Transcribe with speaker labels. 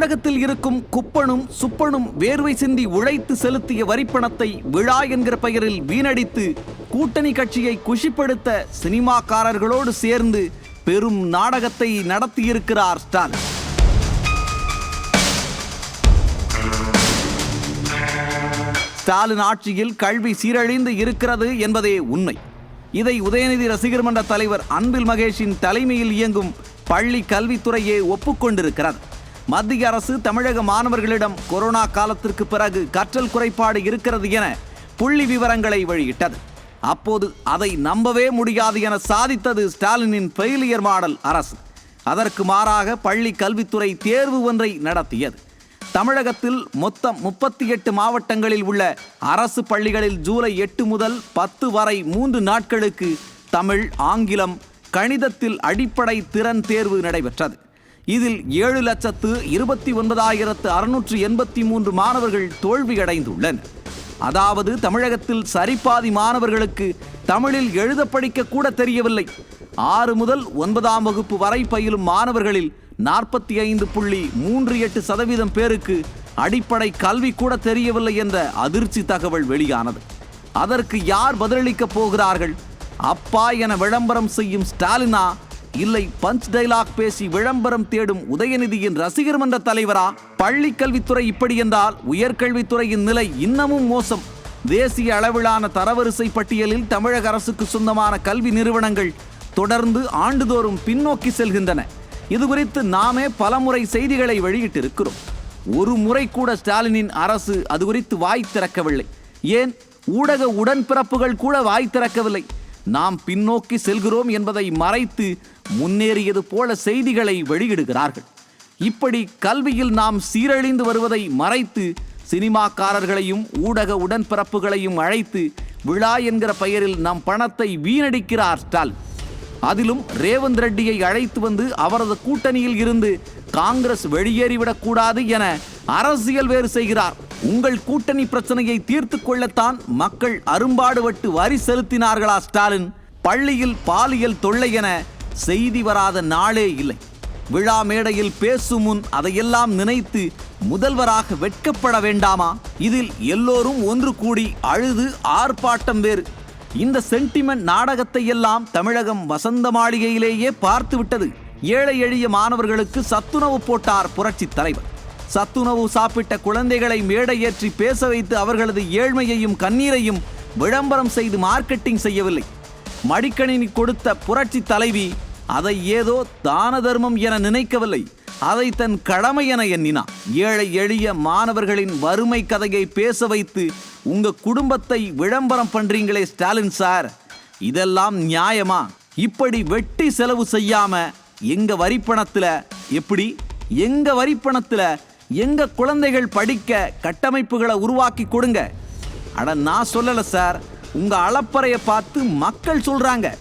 Speaker 1: தமிழகத்தில் இருக்கும் குப்பனும் சுப்பனும் வேர்வை சிந்தி உழைத்து செலுத்திய வரிப்பணத்தை விழா என்கிற பெயரில் வீணடித்து கூட்டணி கட்சியை குஷிப்படுத்த சினிமாக்காரர்களோடு சேர்ந்து பெரும் நாடகத்தை நடத்தியிருக்கிறார் ஸ்டாலின். ஸ்டாலின் ஆட்சியில் கல்வி சீரழிந்து இருக்கிறது என்பதே உண்மை. இதை உதயநிதி ரசிகர் மன்ற தலைவர் அன்பில் மகேஷின் தலைமையில் இயங்கும் பள்ளி கல்வித்துறையே ஒப்புக்கொண்டிருக்கிறது. மத்திய அரசு தமிழக மாணவர்களிடம் கொரோனா காலத்திற்கு பிறகு கற்றல் குறைபாடு இருக்கிறது என புள்ளி விவரங்களை வெளியிட்டது. அப்போது அதை நம்பவே முடியாது என சாதித்தது ஸ்டாலினின் ஃபெயிலியர் மாடல் அரசு. அதற்கு மாறாக பள்ளி கல்வித்துறை தேர்வு ஒன்றை நடத்தியது. தமிழகத்தில் மொத்தம் முப்பத்தி எட்டு மாவட்டங்களில் உள்ள அரசு பள்ளிகளில் ஜூலை எட்டு முதல் பத்து வரை மூன்று நாட்களுக்கு தமிழ் ஆங்கிலம் கணிதத்தில் அடிப்படை திறன் தேர்வு நடைபெற்றது. இதில் ஏழு லட்சத்து இருபத்தி ஒன்பதாயிரத்து அறுநூற்று எண்பத்தி மூன்று மாணவர்கள் தோல்வியடைந்துள்ளனர். அதாவது தமிழகத்தில் சரிபாதி மாணவர்களுக்கு தமிழில் எழுத படிக்க கூட தெரியவில்லை. ஆறு முதல் ஒன்பதாம் வகுப்பு வரை பயிலும் மாணவர்களில் நாற்பத்தி ஐந்து புள்ளி மூன்று எட்டு சதவீதம் பேருக்கு அடிப்படை கல்வி கூட தெரியவில்லை என்ற அதிர்ச்சி தகவல் வெளியானது. அதற்கு யார் பதிலளிக்கப் போகிறார்கள்? அப்பா என விளம்பரம் செய்யும் ஸ்டாலினா இல்லை பஞ்ச் டைலாக் பேசி விளம்பரம் தேடும் உதயநிதியின் ரசிகர் மன்ற தலைவரா? பள்ளி கல்வித்துறை இப்படி என்றால் உயர்கல்வித்துறையின் நிலை இன்னமும் மோசம். தேசிய அளவிலான தரவரிசை பட்டியலில் தமிழக அரசுக்கு சொந்தமான கல்வி நிறுவனங்கள் தொடர்ந்து ஆண்டுதோறும் பின்னோக்கி செல்கின்றன. இது குறித்து நாமே பலமுறை செய்திகளை வெளியிட்டிருக்கிறோம். ஒரு முறை கூட ஸ்டாலினின் அரசு அது குறித்து வாய் திறக்கவில்லை. ஏன்? ஊடக உடன்பிறப்புகள் கூட வாய் திறக்கவில்லை. நாம் பின்னோக்கி செல்கிறோம் என்பதை மறைத்து முன்னேறியது போல செய்திகளை வெளியிடுகிறார்கள். இப்படி கல்வியில் நாம் சீரழிந்து வருவதை மறைத்து சினிமாக்காரர்களையும் ஊடக உடன்பிறப்புகளையும் அழைத்து விழா என்கிற பெயரில் நம் பணத்தை வீணடிக்கிறார் ஸ்டாலின். அதிலும் ரேவந்த் ரெட்டியை அழைத்து வந்து அவரது கூட்டணியில் இருந்து காங்கிரஸ் வெளியேறிவிடக்கூடாது என அரசியல் வேறு செய்கிறார். உங்கள் கூட்டணி பிரச்சனையை தீர்த்து கொள்ளத்தான் மக்கள் அரும்பாடுபட்டு வரி செலுத்தினார்களா ஸ்டாலின்? பள்ளியில் பாலியல் தொல்லை என செய்தி வராத நாளே இல்லை. விழா மேடையில் பேசும் முன் அதையெல்லாம் நினைத்து முதல்வராக வெட்கப்பட வேண்டாமா? இதில் எல்லோரும் ஒன்று கூடி அழுது ஆர்ப்பாட்டம் வேறு. இந்த சென்டிமெண்ட் நாடகத்தை எல்லாம் தமிழகம் வசந்த மாளிகையிலேயே பார்த்து விட்டது ஏழை எளிய மாணவர்களுக்கு சத்துணவு போட்டார் புரட்சி தலைவர். சத்துணவு சாப்பிட்ட குழந்தைகளை மேடையேற்றி பேச வைத்து அவர்களது ஏழ்மையையும் கண்ணீரையும் விளம்பரம் செய்து மார்க்கெட்டிங் செய்யவில்லை. மடிக்கணினி கொடுத்த புரட்சி தலைவி அதை ஏதோ தான தர்மம் என நினைக்கவில்லை. அதை தன் கடமை என எண்ணினார் ஏழை எளிய மாணவர்களின் வறுமை கதையை பேச வைத்து உங்க குடும்பத்தை விளம்பரம் பண்றீங்களே ஸ்டாலின் சார். இதெல்லாம் நியாயமா? இப்படி வெட்டி செலவு செய்யாம எங்க வரிப்பணத்துல எப்படி? எங்க வரிப்பணத்துல எங்க குழந்தைகள் படிக்க கட்டமைப்புகளை உருவாக்கி கொடுங்க. அட நான் சொல்லலை சார். உங்க அளப்பறையை பார்த்து மக்கள் சொல்றாங்க.